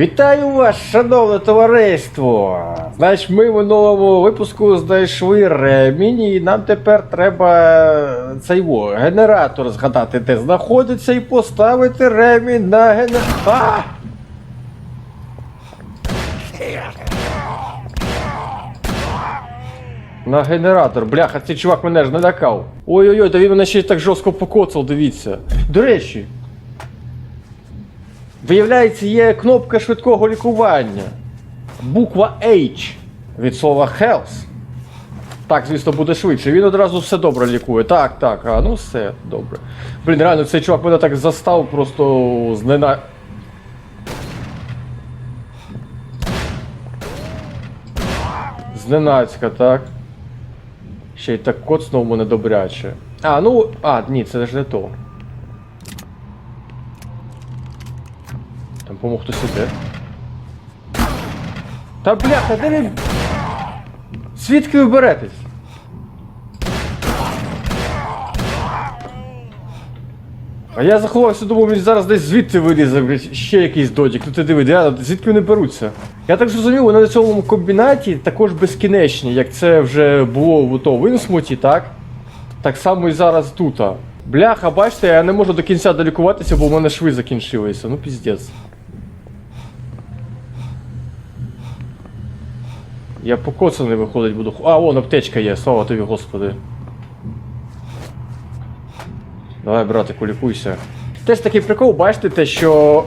Вітаю вас, шановне товариство! Значить, ми в минулому випуску знайшли ремінь, і нам тепер треба цей во, генератор згадати, де знаходиться, і поставити ремінь на генератор. На генератор. Бляха, цей чувак мене ж налякав. Ой-ой-ой, та він мене ще й так жорстко покоцав, дивіться. До речі, Виявляється, є кнопка швидкого лікування. Буква H від слова health. Так, звісно, буде швидше. Він одразу все добре лікує. Так, так, а ну все добре. Блін, реально, цей чувак мене так застав просто знена. Зненацька, так. Ще й так коцнув мене добряче. А, ну. А, ні, це ж не то. По-моєму, хтось іде. Та бляха, де ви. Звідки ви беретесь? А я заховався, думав, він зараз десь звідти вилізе, ще якийсь додік. Ну ти диви, звідки вони беруться? Я так зрозумів, вони на цьому комбінаті також безкінечні, як це вже було в то в Інсмуті, так? Так само і зараз тут. Бляха, бачите, я не можу до кінця долікуватися, бо в мене шви закінчилися. Ну піздець. Я покоцаний виходить буду. А, вон аптечка є, слава тобі, господи. Давай, братику, лікуйся. Теж такий прикол, бачите те, що.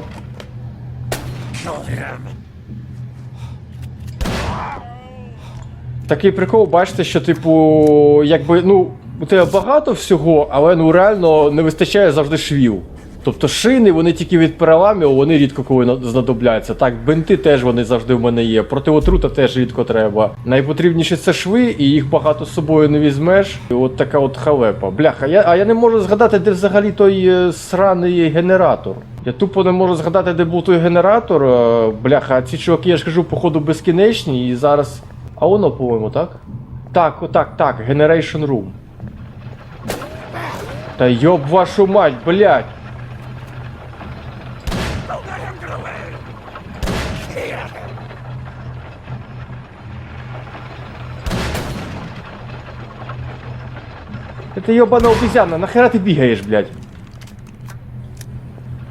Такий прикол, бачите, що, типу, якби, ну, у тебе багато всього, але ну реально не вистачає завжди швів. Тобто шини, вони тільки від переламів, вони рідко коли на- знадобляться. Так, бинти теж вони завжди в мене є. Протиотрута теж рідко треба. Найпотрібніше це шви, і їх багато з собою не візьмеш. І от така от халепа. Бляха, я, а я не можу згадати, де взагалі той е, сраний генератор. Я тупо не можу згадати, де був той генератор. Е, Бляха, а ці чуваки, я ж кажу, походу безкінечні, і зараз. А воно, по-моєму, так? Так, отак, так, Generation Room. Та йоб вашу мать, блядь! Это ёбана обезьяна, нахера ты бігаєш, блядь?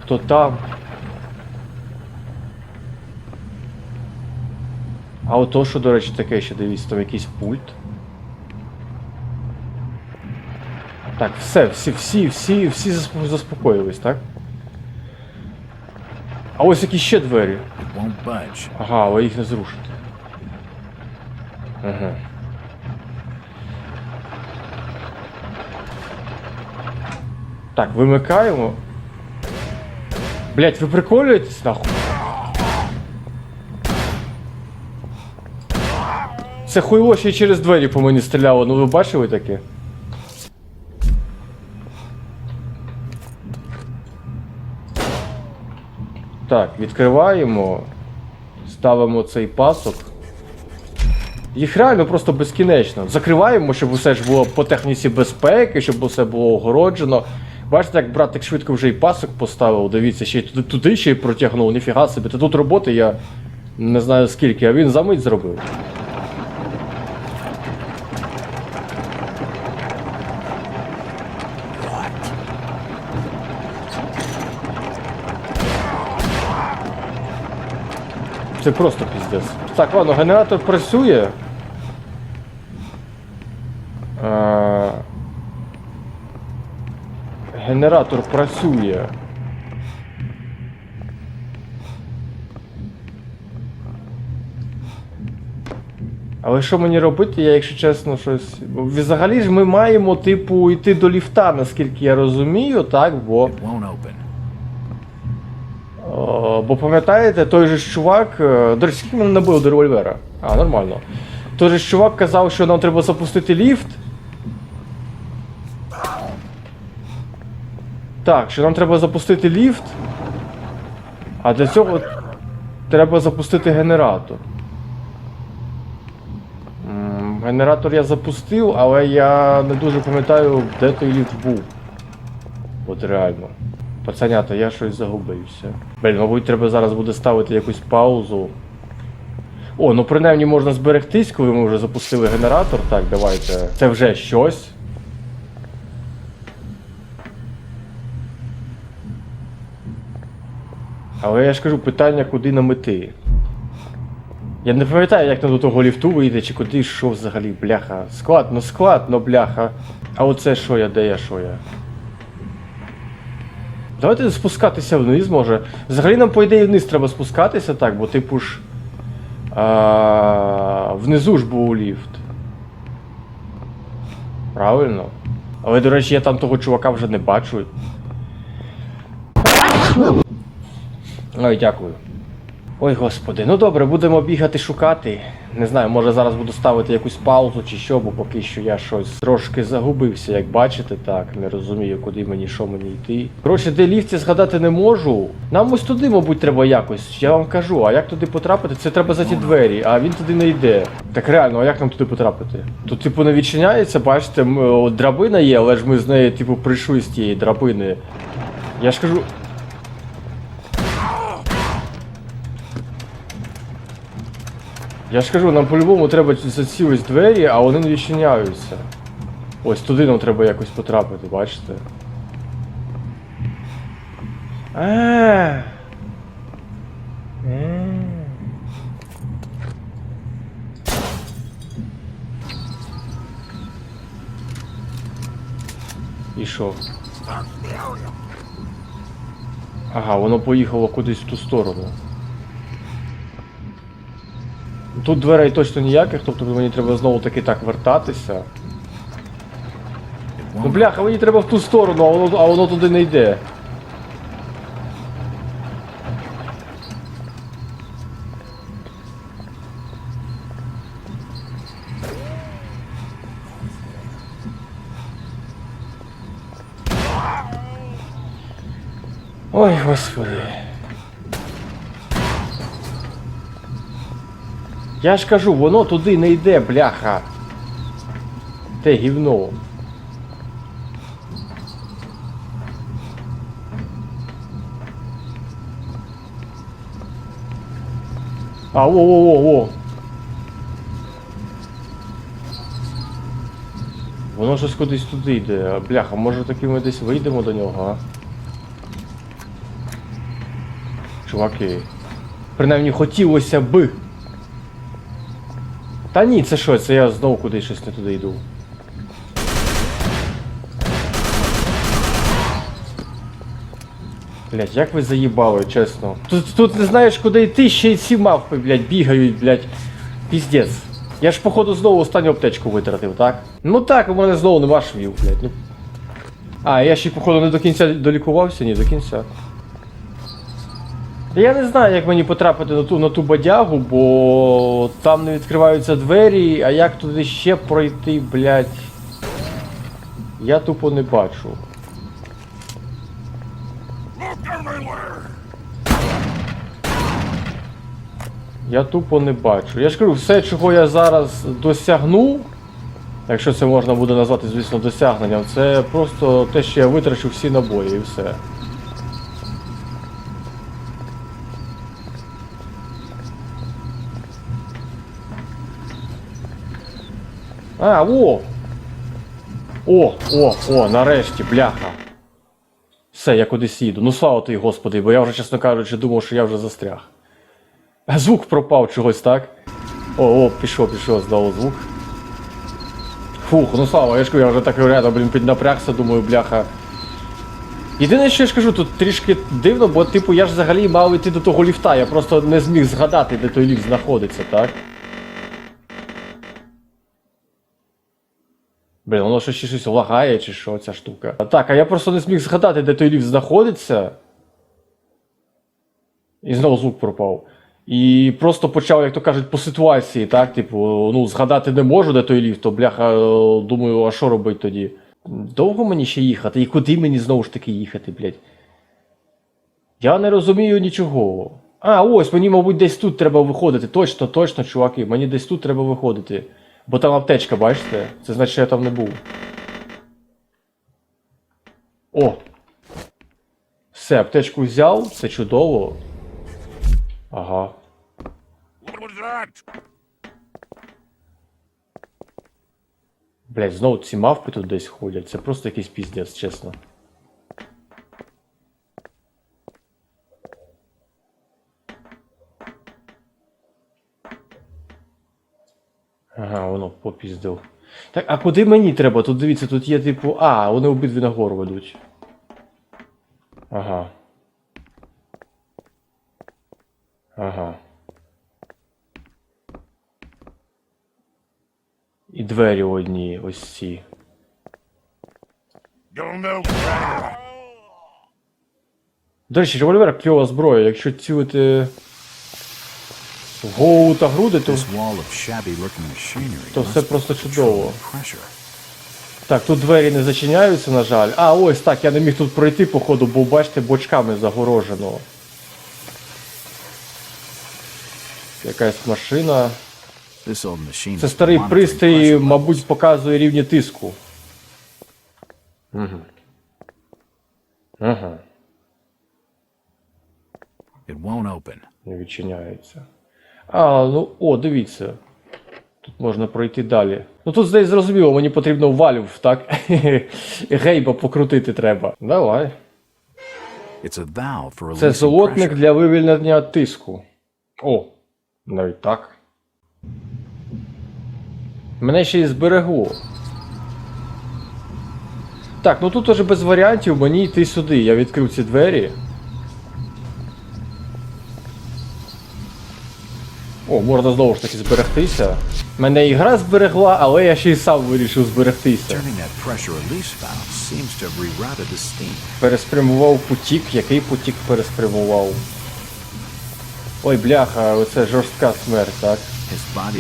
Хто там? А ото що, до речі, таке ще дивіться, там якийсь пульт. Так, все, всі, всі, всі, всі засп- заспокоїлись, так? А ось які ще двері. Ага, але їх не зрушити. Ага. Так, вимикаємо. Блять, ви приколюєтесь нахуй? Це хуйло ще й через двері по мені стріляло, ну ви бачили таке? Так, відкриваємо. Ставимо цей пасок. Їх реально просто безкінечно. Закриваємо, щоб усе ж було по техніці безпеки, щоб усе було огороджено. Бачите, як братик швидко вже і пасок поставив, дивіться, ще й туди, туди ще й протягнув, ніфіга собі. Та тут роботи я не знаю скільки, а він за мить зробив. Це просто піздець. Так, ладно, генератор працює. Е, Генератор працює. Але що мені робити, я, якщо чесно, щось. Взагалі ж ми маємо, типу, йти до ліфта, наскільки я розумію, так, бо. Бо пам'ятаєте, той же чувак. е, До речі, скільки мене набило до револьвера? А, нормально. Той же чувак казав, що нам треба запустити ліфт. Так, що нам треба запустити ліфт. А для цього треба запустити генератор. Генератор я запустив, але я не дуже пам'ятаю, де той ліфт був. От реально. Пацанята, я щось загубився. Блін, мабуть, треба зараз буде ставити якусь паузу. О, ну принаймні можна зберегтись, коли ми вже запустили генератор. Так, давайте. Це вже щось. Але я ж кажу, питання, куди нам іти. Я не пам'ятаю, як нам до того ліфту вийти, чи куди що взагалі, бляха. Складно, складно, бляха. А оце що я, де я, що я? Давайте спускатися вниз, може. Взагалі нам, по ідеї, вниз треба спускатися, так, бо типу ж. А, внизу ж був ліфт. Правильно. Але, до речі, я там того чувака вже не бачу. Ой, дякую. Ой, господи, ну добре, будемо бігати шукати. Не знаю, може зараз буду ставити якусь паузу чи що, бо поки що я щось трошки загубився, як бачите, так, не розумію, куди мені, що мені йти. Коротше, де ліфт я згадати не можу. Нам ось туди, мабуть, треба якось. Я вам кажу, а як туди потрапити? Це треба за ті двері, а він туди не йде. Так реально, а як нам туди потрапити? Тут, типу, не відчиняється, бачите, драбина є, але ж ми з неї, типу, прийшли з тієї драбини. Я ж кажу. Я ж кажу, нам по-любому треба за ці ось двері, а вони не відчиняються. Ось туди нам треба якось потрапити, бачите? А. Е. І що? Ага, воно поїхало кудись в ту сторону. Тут дверей точно ніяких, тобто мені треба знову таки так вертатися. Ну бляха, мені треба в ту сторону, а воно, а воно туди не йде. Я ж кажу, воно туди не йде, бляха. Те гівно. А, во. Воно щось кудись туди йде. Бляха, може таки ми десь вийдемо до нього, а? Чуваки. Принаймні хотілося би. Та ні, це що, це я знову кудись щось не туди йду. Блять, як ви заїбали, чесно. Тут, тут не знаєш, куди йти, ще й ці мавпи, блять, бігають, блять. Піздець. Я ж, походу, знову останню аптечку витратив, так? Ну так, у мене знову нема швів, блять. Ну. А, я ще, походу, не до кінця долікувався, ні, до кінця. Я не знаю, як мені потрапити на ту, на ту бодягу, бо там не відкриваються двері, а як туди ще пройти, блять. Я тупо не бачу. Я тупо не бачу. Я ж кажу, все, чого я зараз досягну, якщо це можна буде назвати, звісно, досягненням, це просто те, що я витрачу всі набої і все. А, о! О, о, о, нарешті, бляха. Все, я кудись їду. Ну слава тобі, господи, бо я вже, чесно кажучи, думав, що я вже застряг. Звук пропав чогось, так? О, о, пішов, пішов, здало звук. Фух, ну слава, я ж я вже так реально, блін, піднапрягся, думаю, бляха. Єдине, що я ж кажу, тут трішки дивно, бо типу я ж взагалі мав йти до того ліфта, я просто не зміг згадати, де той ліфт знаходиться, так? Блін, воно що ще щось лагає, чи що ця штука. Так, а я просто не зміг згадати, де той ліфт знаходиться. І знову звук пропав. І просто почав, як то кажуть, по ситуації, так? Типу, ну, згадати не можу, де той ліфт, то бляха, думаю, а що робити тоді? Довго мені ще їхати? І куди мені знову ж таки їхати, блядь? Я не розумію нічого. А, ось, мені, мабуть, десь тут треба виходити. Точно, точно, чуваки, мені десь тут треба виходити. Бо там аптечка, бачите? Це значить, що я там не був. О! Все, аптечку взяв, це чудово. Ага. Блять, знову ці мавпи тут десь ходять. Це просто якийсь піздець, чесно. Ага, воно попіздив. Так, а куди мені треба? Тут дивіться, тут є типу. А, вони обидві нагору ведуть. Ага. Ага. І двері одні, ось ці. До речі, револьвер кльова зброя. Якщо цілити голову та груди, то. То все просто чудово. Так, тут двері не зачиняються, на жаль. А, ось так, я не міг тут пройти, походу, бо бачите, бочками загорожено. Якась машина. Це старий пристрій, мабуть, показує рівні тиску. Угу. Ага, не відчиняється. А, ну, о, дивіться. Тут можна пройти далі. Ну тут здесь зрозуміло, мені потрібно валюв, так? Гейба покрутити треба. Давай. Це золотник для вивільнення тиску. О, навіть так. Мене ще й зберегло. Так, ну тут уже без варіантів мені йти сюди. Я відкрив ці двері. О, можна знову ж таки зберегтися. Мене і гра зберегла, але я ще й сам вирішив зберегтися. Переспрямував потік. Який потік переспрямував? Ой, бляха, оце жорстка смерть, так?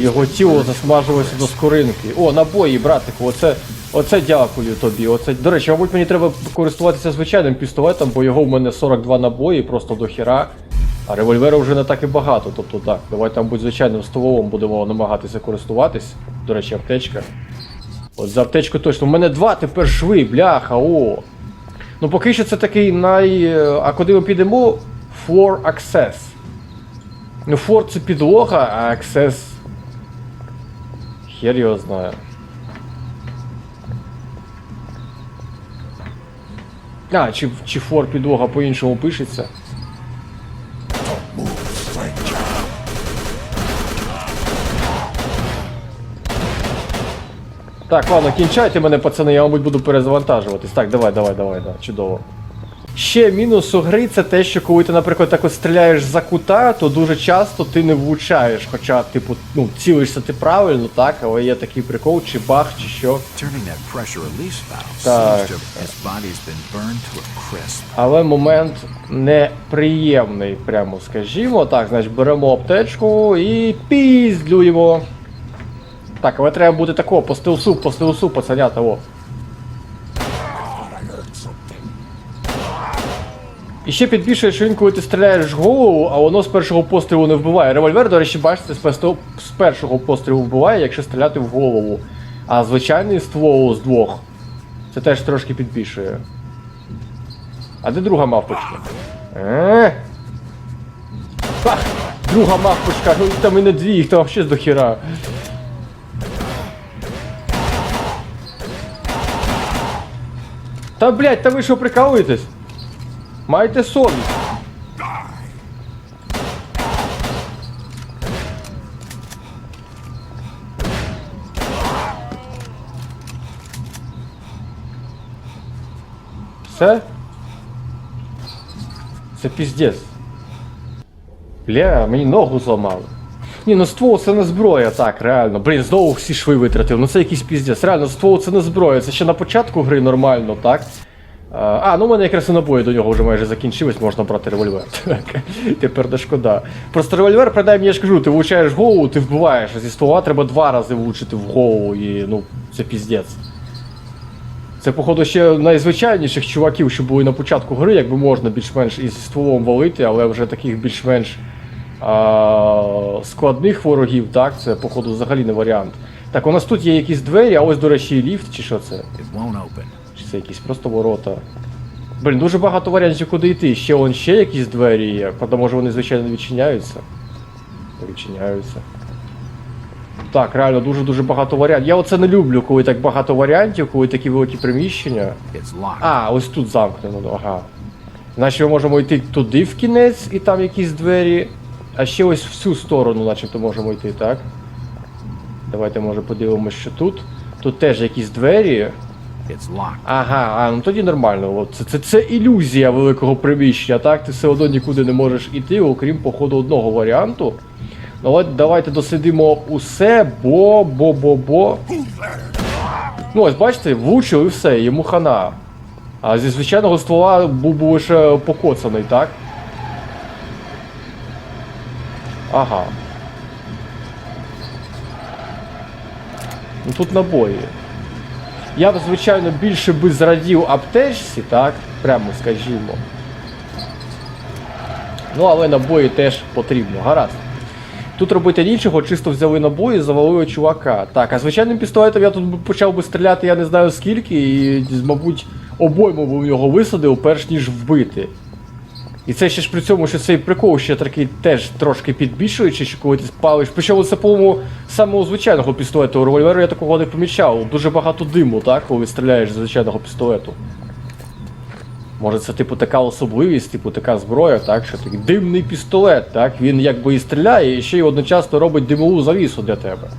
Його тіло засмажилося до скоринки. О, набої, братику, оце, оце дякую тобі. Оце, до речі, мабуть, мені треба користуватися звичайним пістолетом, бо його в мене 42 набої, просто до хіра. А револьвера вже не так і багато. Тобто так, давайте, мабуть, звичайним стволом будемо намагатися користуватись. До речі, аптечка. От за аптечку точно. У мене два тепер шви, бляха, о. Ну поки що це такий най. А куди ми підемо? Floor Access. Ну, форт це підлога, а Access. Хер його знає. А, чи, чи фор підлога по-іншому пишеться? Так, ладно, кінчайте мене, пацани, я, мабуть, буду перезавантажуватись. Так, давай, давай, давай, да, чудово. Ще мінус у гри це те, що коли ти, наприклад, так от стріляєш за кута, то дуже часто ти не влучаєш. Хоча, типу, ну, цілишся ти правильно, так, але є такий прикол, чи баг, чи що. Так. Але момент неприємний, прямо скажімо. Так, значить, беремо аптечку і піздлюємо. Так, але треба бути такого, по стелсу, по стелсу, пацанята, о. І ще підбільшує, що він, коли ти стріляєш в голову, а воно з першого пострілу не вбиває. Револьвер, до речі, бачите, з першого пострілу вбиває, якщо стріляти в голову. А звичайний ствол з двох. Це теж трошки підбільшує. А де друга мавпочка? Е? Друга мавпочка, ну там і не дві, їх там взагалі до хіра. Та блять, та ви що прикалуєтесь? Майте совість. Все? Це піздець. Бля, мені ногу зламали. Ні, ну ствол це не зброя, так, реально. Блін, знову всі шви витратив. Ну це якийсь піздець. Реально, ствол це не зброя. Це ще на початку гри нормально, так? А, А, ну у мене якраз і набої до нього вже майже закінчились, можна брати револьвер. Тепер не шкода. Просто револьвер, принаймні, я ж кажу, ти влучаєш голову, ти вбиваєш, зі ствола треба два рази влучити в голову і ну, це піздець. Це, походу, ще найзвичайніших чуваків, що були на початку гри, якби можна більш-менш із стволом валити, але вже таких більш-менш складних ворогів, так, це, походу, взагалі не варіант. Так, у нас тут є якісь двері, а ось, до речі, ліфт, чи що це? Чи це якісь просто ворота? Блін, дуже багато варіантів, куди йти. Ще вон ще якісь двері є. Правда, може вони, звичайно, відчиняються. Відчиняються. Так, реально дуже-дуже багато варіантів. Я оце не люблю, коли так багато варіантів, коли такі великі приміщення. А, ось тут замкнено, ага. Значить, ми можемо йти туди в кінець, і там якісь двері. А ще ось в цю сторону, начебто, можемо йти, так? Давайте, може, подивимося, що тут. Тут теж якісь двері. It's locked. Ага, а, ну тоді нормально. От, це, це, це ілюзія великого приміщення, так? Ти все одно нікуди не можеш іти, окрім походу одного варіанту. Ну от давайте дослідимо усе, бо, бо, бо, бо. Ну ось бачите, влучив і все, йому хана. А зі звичайного ствола був би лише покоцаний, так? Ага. Ну тут набої. Я б, звичайно, більше би зрадів аптечці, так? Прямо скажімо. Ну, але набої теж потрібно, гаразд. Тут робити нічого, чисто взяли набої, і завалили чувака. Так, а звичайним пістолетом я тут почав би стріляти, я не знаю скільки, і, мабуть, обойму в нього висадив, перш ніж вбити. І це ще ж при цьому, що цей прикол ще такий теж трошки підбільшуючий, що коли ти спалиш. Причому це, по-моєму, саме у звичайного пістолету. У револьверу я такого не помічав. Дуже багато диму, так, коли стріляєш з звичайного пістолету. Може це типу така особливість, типу така зброя, так, що такий димний пістолет, так, він якби і стріляє, і ще й одночасно робить димову завісу для тебе.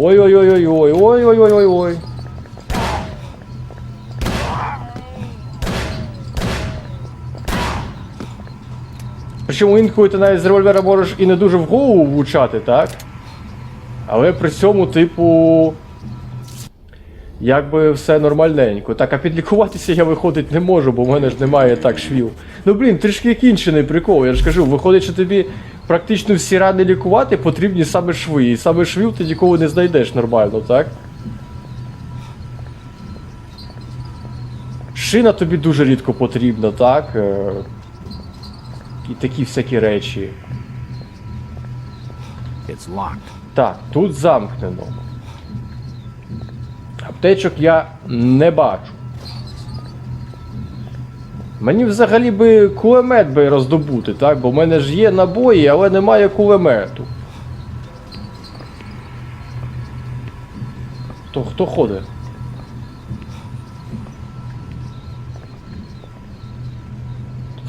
Ой-ой-ой-ой-ой, ой-ой-ой-ой-ой. Причому інколи ти навіть з револьвера можеш і не дуже в голову влучати, так? Але при цьому, типу. Якби все нормальненько. Так, а підлікуватися я виходить не можу, бо в мене ж немає так швів. Ну блін, трішки кінчений прикол. Я ж кажу, виходить, що тобі практично всі рани лікувати потрібні саме шви. І саме швів ти ніколи не знайдеш нормально, так? Шина тобі дуже рідко потрібна, так? Е, І такі всякі речі. It's locked. Так, тут замкнено. Аптечок я не бачу. Мені взагалі би кулемет би роздобути, так? Бо в мене ж є набої, але немає кулемету. Хто, хто ходить?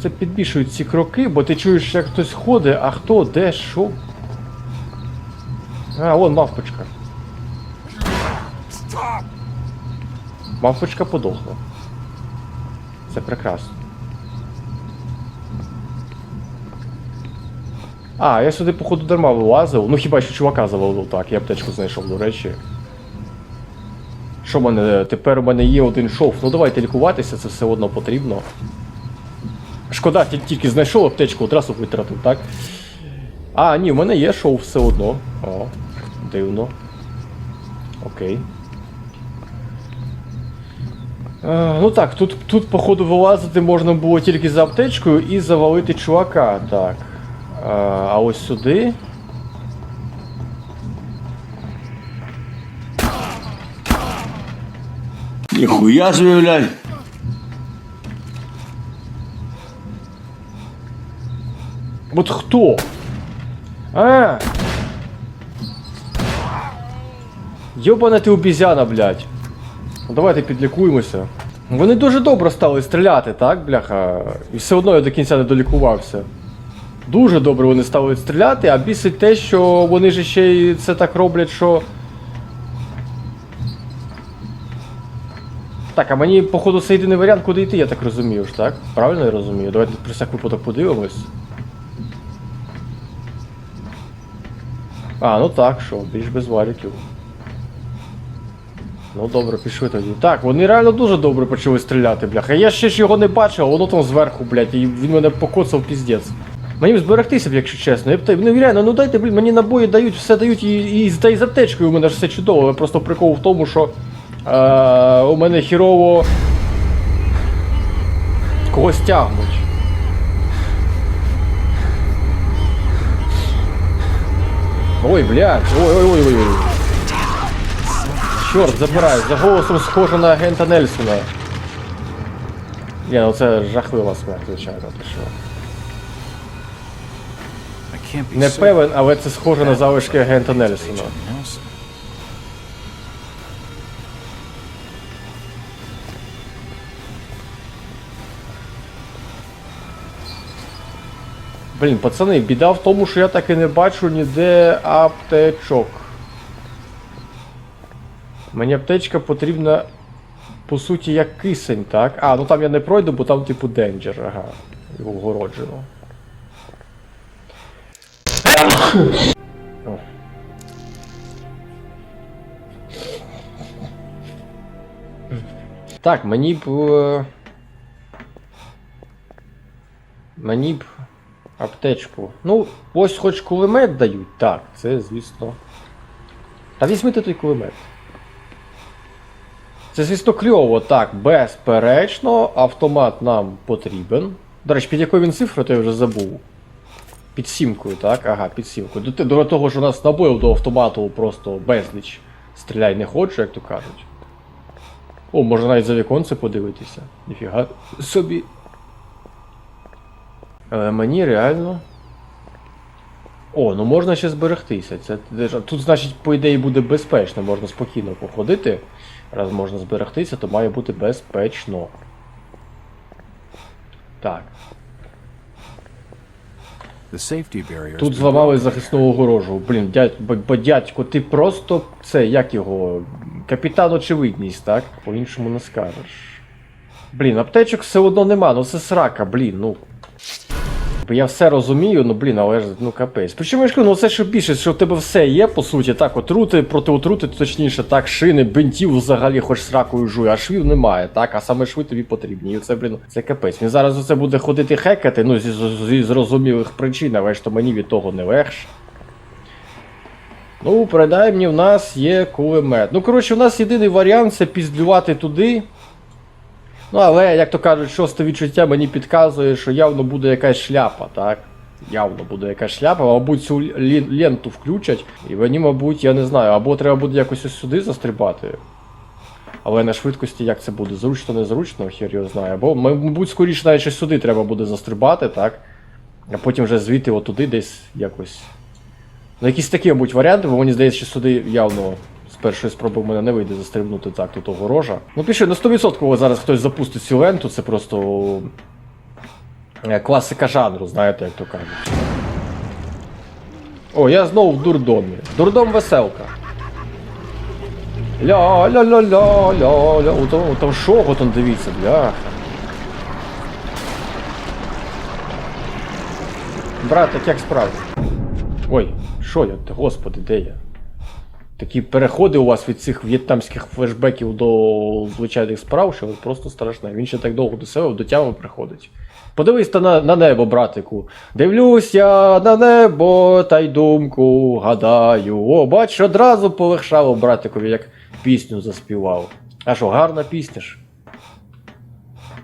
Це підбільшують ці кроки, бо ти чуєш, як хтось ходить, а хто, де, що? А, вон мавпочка. Мавпочка подохла. Це прекрасно. А, я сюди, походу, дарма вилазив. Ну хіба що чувака завалив так, я аптечку знайшов, до речі. Що в мене? Тепер у мене є один шов. Ну давайте лікуватися, це все одно потрібно. Шкода, ті- тільки знайшов аптечку, одразу витратив, так? А, ні, в мене є шоу все одно. О, дивно. Окей. Е, ну так, тут, тут, походу, вилазити можна було тільки за аптечкою і завалити чувака. Так. А ось сюди. Ніхуя блядь. От хто? А! Йобана ти обізяна, блядь. Ну давайте підлікуємося. Вони дуже добре стали стріляти, так, бляха? І все одно я до кінця не долікувався. Дуже добре вони стали стріляти, а бісить те, що вони ж ще й це так роблять, що. Так, а мені, походу, це єдиний варіант, куди йти, я так розумію ж, так? Правильно я розумію? Давайте про всяк випадок подивимось. А, ну так, що, більш без валіків. Ну добре, пішли тоді. Так, вони реально дуже добре почали стріляти, бляха. Я ще ж його не бачив, а воно там зверху, блядь, і він мене покоцав піздець. Мені б зберегтися б, якщо чесно. Я б ну реально, ну дайте, блін, мені набої дають, все дають і і, та й з аптечкою у мене ж все чудово. Я просто прикол в тому, що е, у мене хірово когось тягнуть. Ой, блядь, ой-ой-ой. ой Чорт, забираю, за голосом схоже на агента Нельсона. Ні, ну це жахлива смерть, звичайно, ти. Не певен, але це схоже на залишки агента Нельсона. Блін, пацани, біда в тому, що я так і не бачу ніде аптечок. Мені аптечка потрібна, по суті, як кисень, так? А, ну там я не пройду, бо там типу денджер, ага. Його вгороджено. О. Так, мені б. е, Мені б аптечку. Ну, ось хоч кулемет дають. Так, це звісно. Та візьмите той кулемет. Це, звісно, кльово, так, безперечно, автомат нам потрібен. До речі, під якою він цифрою, то я вже забув. Під сімкою, так? Ага, під сімкою. До, до того, що у нас набоїв до автомату просто безліч. Стріляй не хочу, як то кажуть. О, можна навіть за віконце подивитися. Ніфіга собі. Але мені реально. О, ну можна ще зберегтися. Це тут, значить, по ідеї буде безпечно, можна спокійно походити. Раз можна зберегтися, то має бути безпечно. Так. The safety barrier. Тут зламали захисну огорожу. Блін, дядь, бо, бо дядько, ти просто це, як його. Капітан очевидність, так? По-іншому не скажеш. Блін, аптечок все одно нема, ну це срака, блін, ну. Бо Я все розумію, ну блін, але ж ну капець. Причому я ж кажу, ну це що більше, що в тебе все є, по суті, так, отрути, протиотрути, точніше, так, шини, бинтів взагалі хоч сракою жуй, а швів немає, так, а саме шви тобі потрібні. І це, блін, це капець. Він зараз оце буде ходити хекати, ну зі, зі зрозумілих причин, але ж то мені від того не легше. Ну, принаймні, в нас є кулемет. Ну, коротше, у нас єдиний варіант це піздлювати туди. Ну, але, як то кажуть, шосте відчуття мені підказує, що явно буде якась шляпа, так? Явно буде якась шляпа, мабуть, цю ленту включать. І мені, мабуть, я не знаю, або треба буде якось ось сюди застрибати. Але на швидкості як це буде? Зручно, незручно, хер його знає. Або, мабуть, скоріше навіть щось сюди треба буде застрибати, так? А потім вже звідти отуди десь якось. Ну, якісь такі, мабуть, варіанти, бо мені здається, що сюди явно першої спроби в мене не вийде застрибнути так, тут огорожа. Ну, пішли, на 100% зараз хтось запустить цю ленту, це просто. е, Класика жанру, знаєте, як то кажуть. О, я знову в дурдомі. Дурдом веселка. ля ля ля ля ля ля Там, там шого там дивіться, бляха. Брат, як справи? Ой, що я? Господи, де я? Такі переходи у вас від цих в'єтнамських флешбеків до звичайних справ, що просто страшне. Він ще так довго до себе до тями приходить. Подивись на, на небо, братику. Дивлюсь я на небо та й думку гадаю. О, бач, одразу полегшало братикові, як пісню заспівав. А що, гарна пісня ж?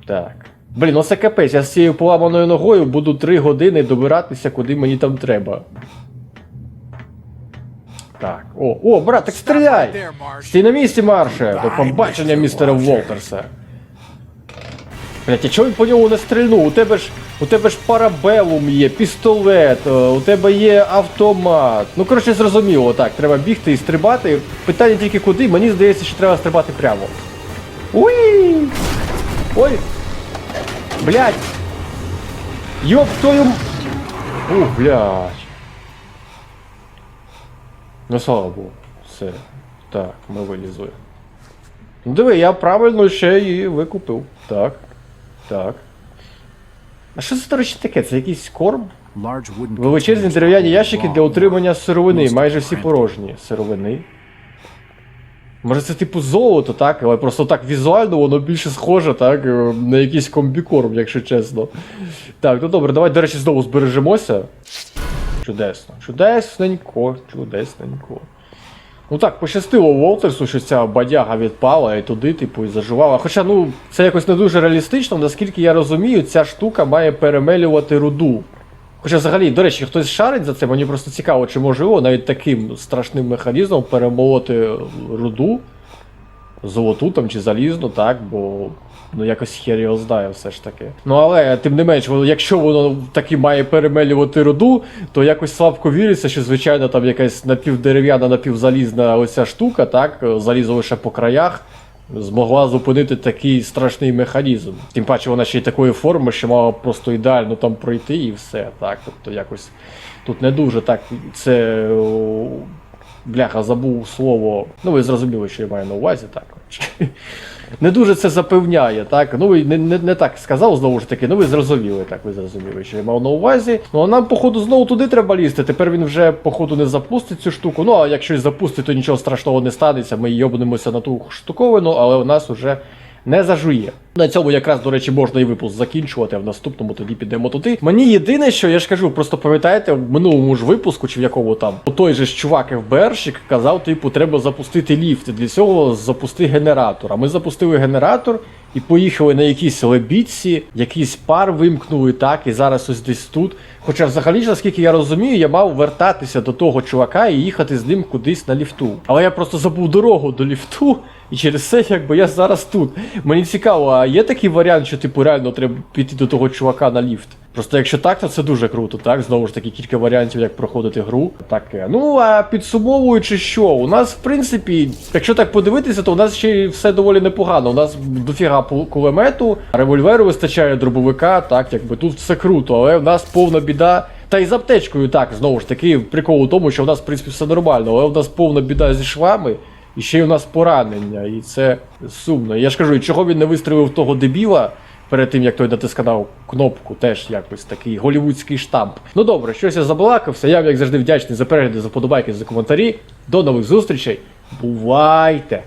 Так. Блін, ну це капець, я з цією поламаною ногою буду 3 години добиратися, куди мені там треба. Так. О, о, брат, так стріляй! Стій на місці, Марше! До побачення, містере Волтерсе. Блять, а чого він по ньому не стрільнув? У тебе ж у тебе ж парабелум є, пістолет, е, у тебе є автомат. Ну, коротше, зрозуміло, так, треба бігти і стрибати. Питання тільки куди, мені здається, що треба стрибати прямо. Уй! Ой! Блять! Йоп твою... Ух, блядь. Ну, слава Богу. Все. Так, ми вилізли. Ну диви, я правильно ще її викупив. Так. Так. А що це, до речі, таке? Це якийсь корм? Величезні дерев'яні ящики для утримання сировини, майже всі порожні. Сировини. Може це типу золото, так? Але просто так візуально воно більше схоже, так, е, на якийсь комбікорм, якщо чесно. Так, ну добре, давай, до речі, знову збережемося. Чудесно. Чудесненько, чудесненько. Ну так, пощастило Волтерсу, що ця бадяга відпала і туди, типу, і заживала. Хоча, ну, це якось не дуже реалістично, наскільки я розумію, ця штука має перемелювати руду. Хоча взагалі, до речі, хтось шарить за це, мені просто цікаво, чи можливо навіть таким страшним механізмом перемолоти руду, золоту там чи залізну, так, бо ну якось хер його знає все ж таки. Ну але тим не менш, якщо воно таки має перемелювати руду, то якось слабко віриться, що звичайно там якась напівдерев'яна, напівзалізна оця штука, так, залізо лише по краях. Змогла зупинити такий страшний механізм. Тим паче вона ще й такої форми, що мала просто ідеально там пройти і все. Так, тобто якось тут не дуже так. Це бляха, забув слово. Ну, ви зрозуміли, що я маю на увазі, так. Не дуже це запевняє, так. Ну, і не, не, не так сказав знову ж таки, ну ви зрозуміли, так, ви зрозуміли, що я мав на увазі. Ну а нам, походу, знову туди треба лізти. Тепер він вже, походу, не запустить цю штуку. Ну, а якщо і запустить, то нічого страшного не станеться. Ми йобнемося на ту штуковину, але у нас уже не зажує. На цьому якраз, до речі, можна і випуск закінчувати, а в наступному тоді підемо туди. Мені єдине, що я ж кажу, просто пам'ятаєте, в минулому ж випуску, чи в якому там, той же ж чувак ФБРщик казав, типу, треба запустити ліфт. Для цього запусти генератор. А ми запустили генератор і поїхали на якійсь лебідці, якийсь пар вимкнули так, і зараз ось десь тут. Хоча взагалі, наскільки я розумію, я мав вертатися до того чувака і їхати з ним кудись на ліфту. Але я просто забув дорогу до ліфту, і через це якби я зараз тут. Мені цікаво, є такий варіант, що типу реально треба піти до того чувака на ліфт? Просто якщо так, то це дуже круто, так? Знову ж таки, кілька варіантів, як проходити гру. Таке. Ну а підсумовуючи, що у нас, в принципі, якщо так подивитися, то у нас ще все доволі непогано. У нас дофіга кулемету, револьверу вистачає дробовика, так, якби тут все круто, але в нас повна біда. Та й з аптечкою так, знову ж таки, прикол у тому, що в нас, в принципі, все нормально, але в нас повна біда зі швами. І ще й у нас поранення, і це сумно. Я ж кажу, чого він не вистрілив того дебіла перед тим, як той натискав кнопку, теж якось такий голівудський штамп. Ну добре, щось я забалакався. Я, вам, як завжди, вдячний за перегляди, за подобайки, за коментарі. До нових зустрічей. Бувайте!